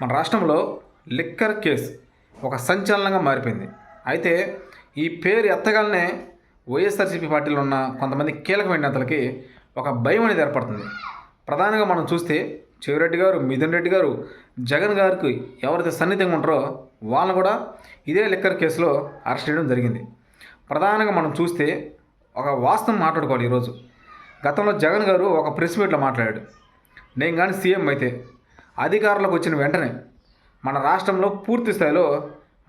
మన రాష్ట్రంలో liquor case ఒక సంచలనంగా మారిపోయింది. అయితే ఈ పేరు ఎత్తగానే వైఎస్ఆర్సీపీ పార్టీలో ఉన్న కొంతమంది కీలకమైన నేతలకి ఒక భయం అనేది ఏర్పడుతుంది. ప్రధానంగా మనం చూస్తే చెవిరెడ్డి గారు మిథున్ రెడ్డి గారు జగన్ గారికి ఎవరైతే సన్నిహితంగా ఉంటారో వాళ్ళని కూడా ఇదే లిక్కర్ కేసులో అరెస్ట్ చేయడం జరిగింది. ప్రధానంగా మనం చూస్తే ఒక వాస్తవం మాట్లాడుకోవాలి ఈరోజు. గతంలో జగన్ గారు ఒక ప్రెస్ మీట్లో మాట్లాడాడు. నేను కానీ సీఎం అయితే అధికారంలోకి వచ్చిన వెంటనే మన రాష్ట్రంలో పూర్తి స్థాయిలో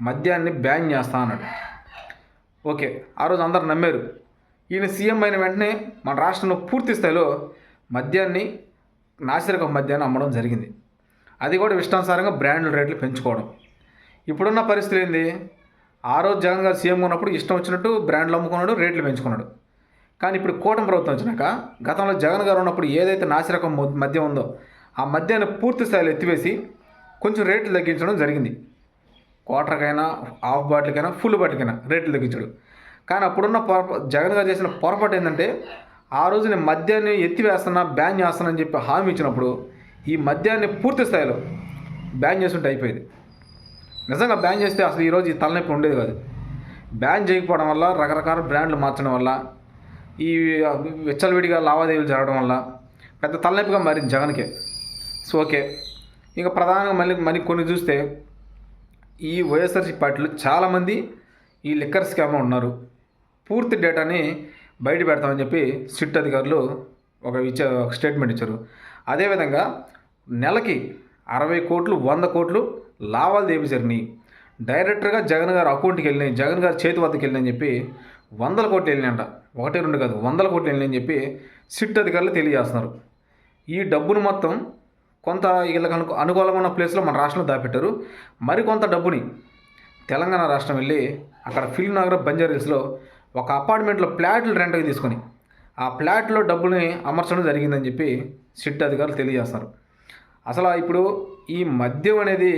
మద్యాన్ని బ్యాన్ చేస్తా అన్నాడు. ఓకే ఆ రోజు అందరు నమ్మారు. ఈయన సీఎం అయిన వెంటనే మన రాష్ట్రంలో పూర్తి స్థాయిలో మద్యాన్ని నాసిరకం మద్యాన్ని అమ్మడం జరిగింది. అది కూడా ఇష్టానుసారంగా బ్రాండ్ల రేట్లు పెంచుకోవడం. ఇప్పుడున్న పరిస్థితి ఏంది? ఆ రోజు జగన్ గారు సీఎం ఉన్నప్పుడు ఇష్టం వచ్చినట్టు బ్రాండ్లు అమ్ముకున్నాడు రేట్లు పెంచుకున్నాడు. కానీ ఇప్పుడు కూటమి ప్రభుత్వం వచ్చినాక గతంలో జగన్ గారు ఉన్నప్పుడు ఏదైతే నాసిరకం మద్యం ఉందో ఆ మద్యాన్ని పూర్తి స్థాయిలో ఎత్తివేసి కొంచెం రేట్లు తగ్గించడం జరిగింది. క్వార్టర్కైనా హాఫ్ బాటిల్కైనా ఫుల్ బాటిల్కైనా రేట్లు తగ్గించాడు. కానీ అప్పుడున్న పొరపా జగన్ గారు చేసిన పొరపాటు ఏంటంటే ఆ రోజు నేను మద్యాన్ని ఎత్తివేస్తున్నా బ్యాన్ చేస్తానని అని చెప్పి హామీ ఇచ్చినప్పుడు ఈ మద్యాన్ని పూర్తి స్థాయిలో బ్యాన్ చేస్తుంటే అయిపోయేది. నిజంగా బ్యాన్ చేస్తే అసలు ఈరోజు ఈ తలనొప్పి ఉండేది కాదు. బ్యాన్ చేయకపోవడం వల్ల రకరకాల బ్రాండ్లు మార్చడం వల్ల ఈ విచ్చలవిడిగా లావాదేవీలు జరగడం వల్ల పెద్ద తలనొప్పిగా మారింది జగన్కే. సో ఓకే ఇంకా ప్రధానంగా మళ్ళీ మనకి కొన్ని చూస్తే ఈ వైఎస్ఆర్సీ పార్టీలో చాలామంది ఈ లిక్కర్ స్కామ్ ఉన్నారు. పూర్తి డేటాని బయట పెడతామని చెప్పి సిట్ అధికారులు ఒక ఇచ్చే ఒక స్టేట్మెంట్ ఇచ్చారు. అదేవిధంగా నెలకి అరవై కోట్లు వంద కోట్లు లావాదేవీ జరిగినాయి డైరెక్టర్గా జగన్ గారు అకౌంట్కి వెళ్ళినాయి జగన్ గారి చేతి వద్దకు వెళ్ళినాయని చెప్పి వందల కోట్లు వెళ్ళినాయంట. ఒకటి రెండు కాదు వందల కోట్లు వెళ్ళినాయని చెప్పి సిట్ అధికారులు తెలియజేస్తున్నారు. ఈ డబ్బును మొత్తం కొంత వీళ్ళకి అను అనుకూలంగా ఉన్న ప్లేస్లో మన రాష్ట్రంలో దాపెట్టారు. మరికొంత డబ్బుని తెలంగాణ రాష్ట్రం వెళ్ళి అక్కడ ఫిల్మ్ నగర్ బంజారీస్లో ఒక అపార్ట్మెంట్లో ఫ్లాట్లు రెంట్కి తీసుకొని ఆ ఫ్లాట్లో డబ్బుని అమర్చడం జరిగిందని చెప్పి సిట్ అధికారులు తెలియజేస్తారు. అసలు ఇప్పుడు ఈ మద్యం అనేది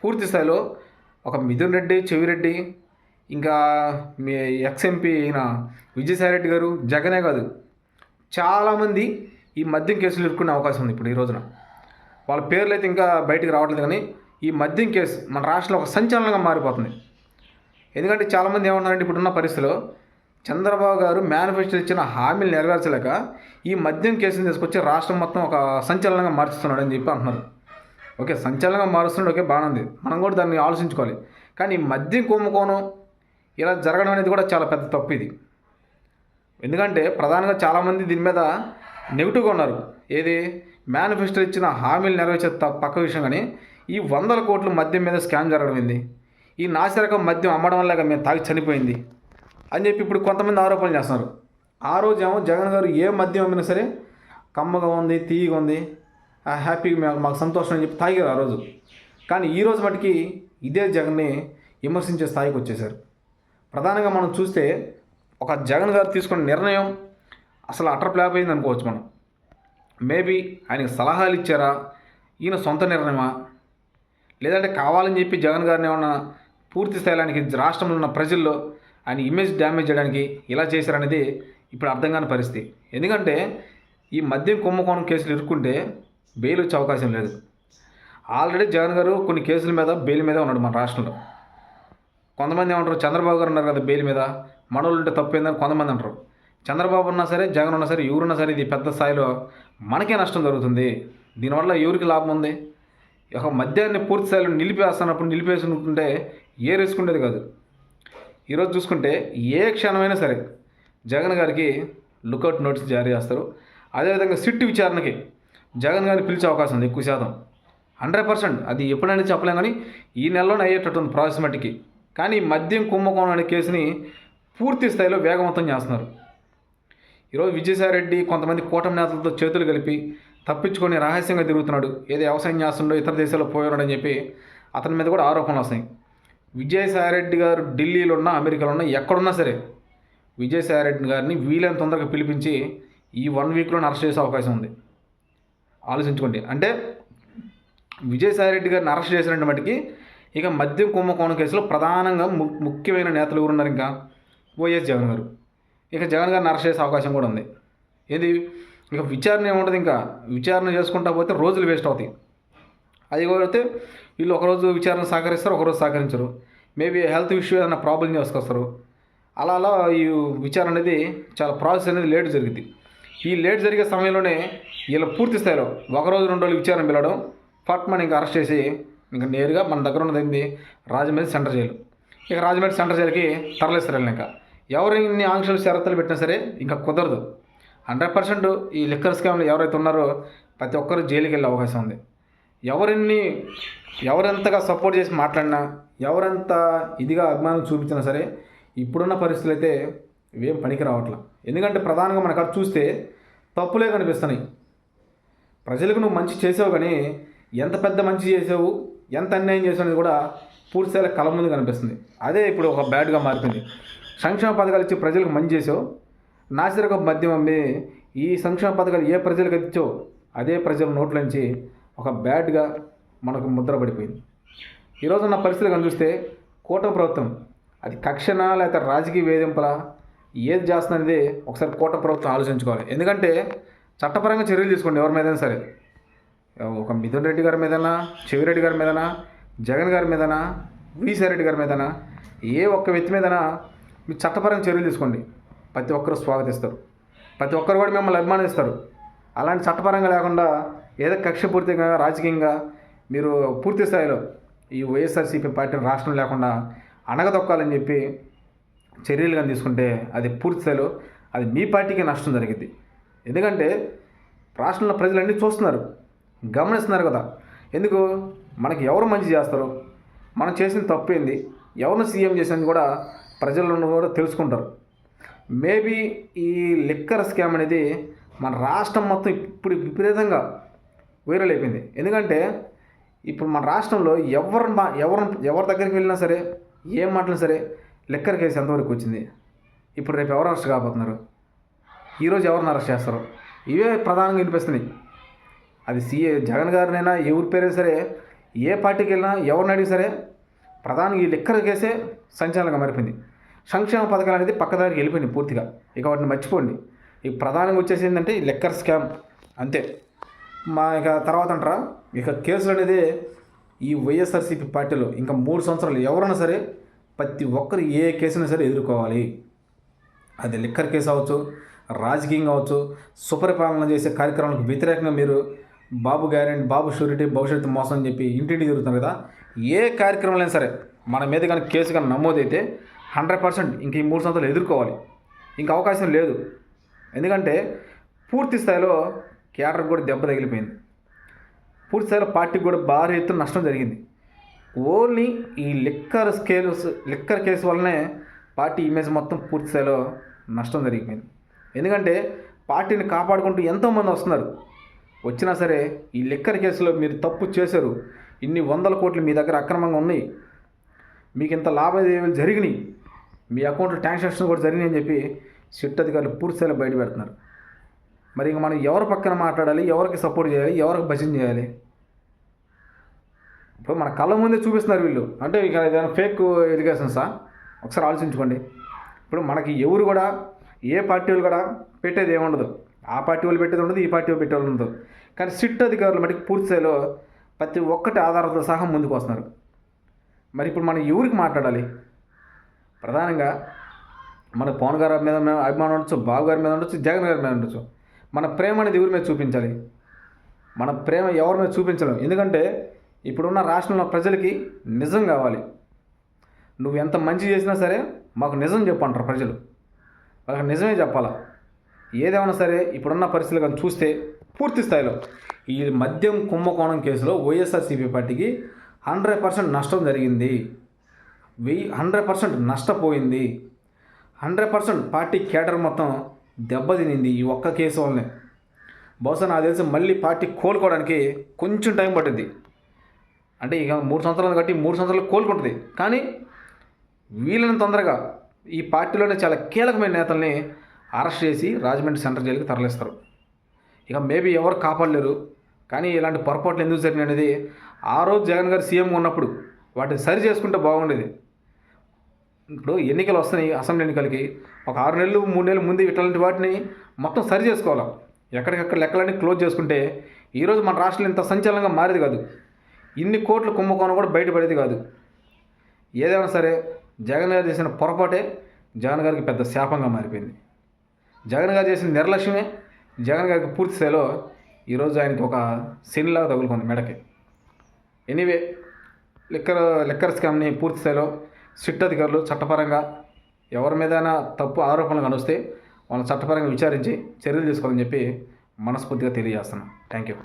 పూర్తి స్థాయిలో ఒక మిథున్ రెడ్డి చెవిరెడ్డి ఇంకా మీ ఎక్స్ ఎంపీ అయిన విజయసాయిరెడ్డి గారు జగనే కాదు. చాలామంది ఈ మద్యం కేసులు ఇరుక్కునే అవకాశం ఉంది ఇప్పుడు ఈ రోజున. వాళ్ళ పేర్లు అయితే ఇంకా బయటికి రావట్లేదు కానీ ఈ మద్యం కేసు మన రాష్ట్రంలో ఒక సంచలనంగా మారిపోతుంది. ఎందుకంటే చాలామంది ఏమన్నారంటే ఇప్పుడున్న పరిస్థితిలో చంద్రబాబు గారు మేనిఫెస్టో ఇచ్చిన హామీలు నెరవేర్చలేక ఈ మద్యం కేసుని తీసుకొచ్చి రాష్ట్రం మొత్తం ఒక సంచలనంగా మార్చుతున్నాడు అని చెప్పి అంటున్నారు. ఓకే సంచలనంగా మారుస్తున్నాడు ఓకే బాగానే ఉంది. మనం కూడా దాన్ని ఆలోచించుకోవాలి. కానీ ఈ మద్యం కుంభకోణం ఇలా జరగడం అనేది కూడా చాలా పెద్ద తప్పు ఇది. ఎందుకంటే ప్రధానంగా చాలామంది దీని మీద నెగిటివ్గా ఉన్నారు. ఏది? మేనిఫెస్టో ఇచ్చిన హామీలు నెరవేర్చే త- పక్క విషయం కానీ ఈ వందల కోట్ల మద్యం మీద స్కామ్ జరగడం ఏంది? ఈ నాసిరకం మద్యం అమ్మడం వల్ల మేము తాగి చనిపోయింది అని చెప్పి ఇప్పుడు కొంతమంది ఆరోపణలు చేస్తున్నారు. ఆ రోజు ఏమో జగన్ గారు ఏ మద్యం అమ్మినా సరే కమ్మగా ఉంది తీయగా ఉంది ఆ హ్యాపీగా మేము మాకు సంతోషం అని చెప్పి తాగారు ఆ రోజు. కానీ ఈ రోజు మటుకి ఇదే జగన్ని విమర్శించే స్థాయికి వచ్చేసారు ప్రధానంగా మనం చూస్తే ఒక జగన్ గారు తీసుకున్న నిర్ణయం అసలు అటర్ ప్లాప్ అయింది అనుకోవచ్చు మనం. మేబీ ఆయనకి సలహాలు ఇచ్చారా? ఈయన సొంత నిర్ణయమా? లేదంటే కావాలని చెప్పి జగన్ గారిని ఏమన్నా పూర్తి స్థాయిలానికి రాష్ట్రంలో ఉన్న ప్రజల్లో ఆయన ఇమేజ్ డ్యామేజ్ చేయడానికి ఇలా చేశారనేది ఇప్పుడు అర్థం కాని పరిస్థితి. ఎందుకంటే ఈ మద్యం కుంభకోణం కేసులు ఇరుక్కుంటే బెయిల్ వచ్చే అవకాశం లేదు. ఆల్రెడీ జగన్ గారు కొన్ని కేసుల మీద బెయిల్ మీద ఉన్నాడు మన రాష్ట్రంలో. కొంతమంది ఏమంటారు చంద్రబాబు గారు ఉన్నారు కదా బెయిల్ మీద మనోళ్ళు ఉంటే తప్పేందని కొంతమంది అంటారు. చంద్రబాబు ఉన్నా సరే జగన్ ఉన్నా సరే ఎవరున్నా సరే ఇది పెద్ద స్థాయిలో మనకే నష్టం జరుగుతుంది. దీనివల్ల ఎవరికి లాభం ఉంది? ఒక మద్యాన్ని పూర్తి స్థాయిలో నిలిపేస్తున్నప్పుడు నిలిపేసుకుంటుంటే ఏ రిస్క్ ఉండేది కాదు. ఈరోజు చూసుకుంటే ఏ క్షణమైనా సరే జగన్ గారికి లుకౌట్ నోటీస్ జారీ చేస్తారు. అదేవిధంగా సిట్ విచారణకి జగన్ గారిని పిలిచే అవకాశం ఉంది ఎక్కువ శాతం. హండ్రెడ్ పర్సెంట్ అది ఎప్పుడైనా చెప్పలేం కానీ ఈ నెలలోనే అయ్యేటట్టు ఉంది ప్రాసెస్ మట్టికి కానీ మద్యం కుంభకోణం అనే కేసుని పూర్తి స్థాయిలో వేగవంతం చేస్తున్నారు. ఈరోజు విజయసాయిరెడ్డి కొంతమంది కూటమి నేతలతో చేతులు కలిపి తప్పించుకొని రహస్యంగా తిరుగుతున్నాడు. ఏదో వ్యవసాయం చేస్తుండో ఇతర దేశాల్లో పోయాడని చెప్పి అతని మీద కూడా ఆరోపణలు వస్తాయి. విజయసాయిరెడ్డి గారు ఢిల్లీలో ఉన్నా అమెరికాలో ఉన్నా ఎక్కడున్నా సరే విజయసాయిరెడ్డి గారిని వీలైన తొందరగా పిలిపించి ఈ వన్ వీక్లో అరెస్ట్ చేసే అవకాశం ఉంది. ఆలోచించుకోండి. అంటే విజయసాయిరెడ్డి గారిని అరెస్ట్ చేసినట్టు మటుకి ఇక మద్యం కుంభకోణం కేసులో ప్రధానంగా ము- ముఖ్యమైన నేతలు ఎవరున్నారు ఇంకా? వైఎస్ జగన్ గారు. ఇక జగన్ గారిని అరెస్ట్ చేసే అవకాశం కూడా ఉంది. ఏది? ఇక విచారణ ఏముంటుంది ఇంకా? విచారణ చేసుకుంటా పోతే రోజులు వేస్ట్ అవుతాయి. అది పోతే వీళ్ళు ఒకరోజు విచారణ సహకరిస్తారు ఒకరోజు సహకరించరు. మేబీ హెల్త్ ఇష్యూ ఏదైనా ప్రాబ్లం చేసుకొస్తారు. అలా అలా ఈ విచారణ అనేది చాలా ప్రాసెస్ అనేది లేట్ జరిగింది ఈ లేట్ జరిగే సమయంలోనే వీళ్ళ పూర్తి స్థాయిలో ఒకరోజు రెండు రోజులు విచారణ పిలవడం ఫట్మని ఇంకా అరెస్ట్ చేసి ఇంకా నేరుగా మన దగ్గర ఉన్నది ఏంది? Rajahmundry centre jail. ఇక రాజమండ్రి సెంటర్ జైలుకి తరలిస్తారు వీళ్ళని ఇంకా. ఎవరు ఇన్ని ఆంక్షలు షరతులు పెట్టినా సరే ఇంకా కుదరదు. హండ్రెడ్ పర్సెంట్ ఈ లిక్కర్ స్కామ్లో ఎవరైతే ఉన్నారో ప్రతి ఒక్కరు జైలుకి వెళ్ళే అవకాశం ఉంది. ఎవరిన్ని ఎవరెంతగా సపోర్ట్ చేసి మాట్లాడినా ఎవరెంత ఇదిగా అభిమానం చూపించినా సరే ఇప్పుడున్న పరిస్థితులు అయితే ఇవేం పనికి రావట్లా. ఎందుకంటే ప్రధానంగా మనకు అక్కడ చూస్తే తప్పులే కనిపిస్తున్నాయి. ప్రజలకు నువ్వు మంచి చేసావు కానీ ఎంత పెద్ద మంచి చేసావు ఎంత అన్యాయం చేసావు అనేది కూడా పూర్తిస్థాయిలో కళ ముందు కనిపిస్తుంది. అదే ఇప్పుడు ఒక బ్యాడ్గా మారుతుంది సంక్షేమ పథకాలు ఇచ్చి ప్రజలకు మంచి చేసావు. నాసిరక మద్యం అమ్మి ఈ సంక్షేమ పథకాలు ఏ ప్రజలకు ఇచ్చో అదే ప్రజల నోట్లోంచి ఒక బ్యాడ్గా మనకు ముద్ర పడిపోయింది. ఈరోజు ఉన్న పరిస్థితి కనిపిస్తే కూటమి ప్రభుత్వం అది కక్షణ లేకపోతే రాజకీయ వేధింపుల? ఏది చేస్తున్నది ఒకసారి కూటమి ప్రభుత్వం ఆలోచించుకోవాలి. ఎందుకంటే చట్టపరంగా చర్యలు తీసుకోండి ఎవరి మీదైనా సరే. ఒక మిథున్ రెడ్డి గారి మీదనా చెవిరెడ్డి గారి మీదనా జగన్ గారి మీదనా రెడ్డి గారి మీదనా ఏ ఒక్క వ్యక్తి మీదనా మీరు చట్టపరంగా చర్యలు తీసుకోండి. ప్రతి ఒక్కరు స్వాగతిస్తారు. ప్రతి ఒక్కరు కూడా మిమ్మల్ని అభిమానిస్తారు. అలాంటి చట్టపరంగా లేకుండా ఏదో కక్షపూర్తిగా రాజకీయంగా మీరు పూర్తి స్థాయిలో ఈ వైఎస్ఆర్సీపీ పార్టీ రాష్ట్రం లేకుండా అణగదొక్కాలని చెప్పి చర్యలు కానీ తీసుకుంటే అది పూర్తి స్థాయిలో అది మీ పార్టీకి నష్టం జరిగింది ఎందుకంటే రాష్ట్రంలో ప్రజలన్నీ చూస్తున్నారు. గమనిస్తున్నారు కదా. ఎందుకు? మనకి ఎవరు మంచి చేస్తారు? మనం చేసిన తప్పు ఏంది? ఎవరిని సీఎం చేసింది కూడా ప్రజలను కూడా తెలుసుకుంటారు. మేబీ ఈ లిక్కర్ స్కామ్ అనేది మన రాష్ట్రం మొత్తం ఇప్పుడు విపరీతంగా వైరల్ అయిపోయింది. ఎందుకంటే ఇప్పుడు మన రాష్ట్రంలో ఎవరు ఎవరు ఎవరి దగ్గరికి వెళ్ళినా సరే ఏం మాట్లాడినా సరే లిక్కర్ కేసు ఎంతవరకు వచ్చింది? ఇప్పుడు రేపు ఎవరు అరెస్ట్ కాబోతున్నారు? ఈరోజు ఎవరిని అరెస్ట్ చేస్తారు? ఇవే ప్రధానంగా వినిపిస్తున్నాయి. అది సీఏ జగన్ గారినైనా ఎవరి పేరైనా సరే ఏ పార్టీకి వెళ్ళినా ఎవరిని అడిగి సరే ప్రధానంగా ఈ లిక్కర్ కేసే సంచలనంగా మారిపోయింది. సంక్షేమ పథకాలు అనేది పక్కదారికి వెళ్ళిపోయింది పూర్తిగా. ఇక వాటిని మర్చిపోండి. ఈ ప్రధానంగా వచ్చేసి ఏంటంటే లెక్కర్ స్కామ్ అంతే. మా ఇక తర్వాత అంటారా? ఇక కేసులు అనేది ఈ వైఎస్ఆర్సీపీ పార్టీలో ఇంకా మూడు సంవత్సరాలు ఎవరైనా సరే ప్రతి ఒక్కరు ఏ కేసునైనా సరే ఎదుర్కోవాలి. అది లిక్కర్ కేసు అవ్వచ్చు రాజకీయం కావచ్చు సుపరిపాలన చేసే కార్యక్రమాలకు వ్యతిరేకంగా మీరు బాబు గ్యారెంటీ బాబు షూరిటీ భవిష్యత్తు మోసం అని చెప్పి ఇంటింటి తిరుగుతున్నారు కదా. ఏ కార్యక్రమాలైనా సరే మన మీద కానీ కేసు కానీ నమోదైతే హండ్రెడ్ పర్సెంట్ ఇంక ఈ మూడు సంవత్సరాలు ఎదుర్కోవాలి. ఇంక అవకాశం లేదు. ఎందుకంటే పూర్తి స్థాయిలో కేటర్ కూడా దెబ్బ తగిలిపోయింది. పూర్తి స్థాయిలో పార్టీకి కూడా భారీ ఎత్తున నష్టం జరిగింది. ఓన్లీ ఈ లిక్కర్ స్కేల్స్ లిక్కర్ కేసు వల్లనే పార్టీ ఇమేజ్ మొత్తం పూర్తి స్థాయిలో నష్టం జరిగిపోయింది. ఎందుకంటే పార్టీని కాపాడుకుంటూ ఎంతోమంది వస్తున్నారు. వచ్చినా సరే ఈ లిక్కర్ కేసులో మీరు తప్పు చేశారు. ఇన్ని వందల కోట్లు మీ దగ్గర అక్రమంగా ఉన్నాయి. మీకు ఇంత లావాదేవీలు జరిగినాయి. మీ అకౌంట్లో ట్రాన్సాక్షన్ కూడా జరిగినాయి అని చెప్పి సిట్ అధికారులు పూర్తిస్థాయిలో బయట పెడుతున్నారు. మరి ఇంక మనం ఎవరి పక్కన మాట్లాడాలి ఎవరికి సపోర్ట్ చేయాలి ఎవరికి భజన చేయాలి? ఇప్పుడు మన కళ్ళ ముందే చూపిస్తున్నారు వీళ్ళు. అంటే ఇక ఏదైనా ఫేక్ ఎడ్యుకేషన్సా ఒకసారి ఆలోచించుకోండి. ఇప్పుడు మనకి ఎవరు కూడా ఏ పార్టీ వాళ్ళు కూడా పెట్టేది ఏముండదు. ఆ పార్టీ వాళ్ళు పెట్టేది ఉండదు ఈ పార్టీ వాళ్ళు పెట్టేది ఉండదు. కానీ సిట్ అధికారులు మటుకు పూర్తిస్థాయిలో ప్రతి ఒక్కటి ఆధారంతో సహా ముందుకు వస్తున్నారు. మరి ఇప్పుడు మనం ఎవరికి మాట్లాడాలి? ప్రధానంగా మన పవన్ గారి మీద మేము అభిమానం ఉండొచ్చు బాబు గారి మీద ఉండొచ్చు జగన్ గారి మీద ఉండొచ్చు. మన ప్రేమ అనేది ఎవరి మీద చూపించాలి? మన ప్రేమ ఎవరి మీద చూపించడం ఎందుకంటే ఇప్పుడున్న రాష్ట్రంలో ప్రజలకి నిజం కావాలి. నువ్వు ఎంత మంచి చేసినా సరే మాకు నిజం చెప్పంటారు ప్రజలు. వాళ్ళకి నిజమే చెప్పాలా? ఏదేమైనా సరే ఇప్పుడున్న పరిస్థితులు కానీ చూస్తే పూర్తి స్థాయిలో ఈ మద్యం కుంభకోణం కేసులో వైఎస్ఆర్సీపీ పార్టీకి హండ్రెడ్ పర్సెంట్ నష్టం జరిగింది. వెయ్యి హండ్రెడ్ పర్సెంట్ నష్టపోయింది. హండ్రెడ్ పర్సెంట్ పార్టీ కేటర్ మొత్తం దెబ్బతినింది ఈ ఒక్క కేసు వల్లనే. బహుశా నాకు తెలిసి మళ్ళీ పార్టీ కోలుకోవడానికి కొంచెం టైం పట్టింది అంటే ఇక మూడు సంవత్సరాలు కట్టి మూడు సంవత్సరాలు కోలుకుంటుంది. కానీ వీళ్ళని తొందరగా ఈ పార్టీలోనే చాలా కీలకమైన నేతల్ని అరెస్ట్ చేసి రాజమండ్రి సెంట్రల్ జైలుకి తరలిస్తారు. ఇక మేబీ ఎవరు కాపాడలేరు. కానీ ఇలాంటి పొరపాట్లు ఎందుకు జరిగినాయి అనేది ఆ రోజు జగన్ గారు సీఎం ఉన్నప్పుడు వాటిని సరి చేసుకుంటే బాగుండేది. ఇప్పుడు ఎన్నికలు వస్తున్నాయి అసెంబ్లీ ఎన్నికలకి ఒక ఆరు నెలలు మూడు నెలలు ముందు ఇట్లాంటి వాటిని మొత్తం సరి చేసుకోవాలి? ఎక్కడికక్కడ లెక్కలన్నీ క్లోజ్ చేసుకుంటే ఈరోజు మన రాష్ట్రంలో ఇంత సంచలనంగా మారేది కాదు. ఇన్ని కోట్ల కుంభకోణం కూడా బయటపడేది కాదు. ఏదైనా సరే జగన్ గారు చేసిన పొరపాటే జగన్ గారికి పెద్ద శాపంగా మారిపోయింది. జగన్ గారు చేసిన నిర్లక్ష్యమే జగన్ గారికి పూర్తి స్థాయిలో ఈరోజు ఆయనకి ఒక శనిలాగా తగులుకుంది మెడకి. ఎనీవే లిక్కర్ లిక్కర్ స్కామ్ని పూర్తి స్థాయిలో సిట్ అధికారులు చట్టపరంగా ఎవరి మీదైనా తప్పు ఆరోపణలు కనిస్తే వాళ్ళని చట్టపరంగా విచారించి చర్యలు తీసుకోవాలని చెప్పి మనస్ఫూర్తిగా తెలియజేస్తున్నాను థ్యాంక్ యూ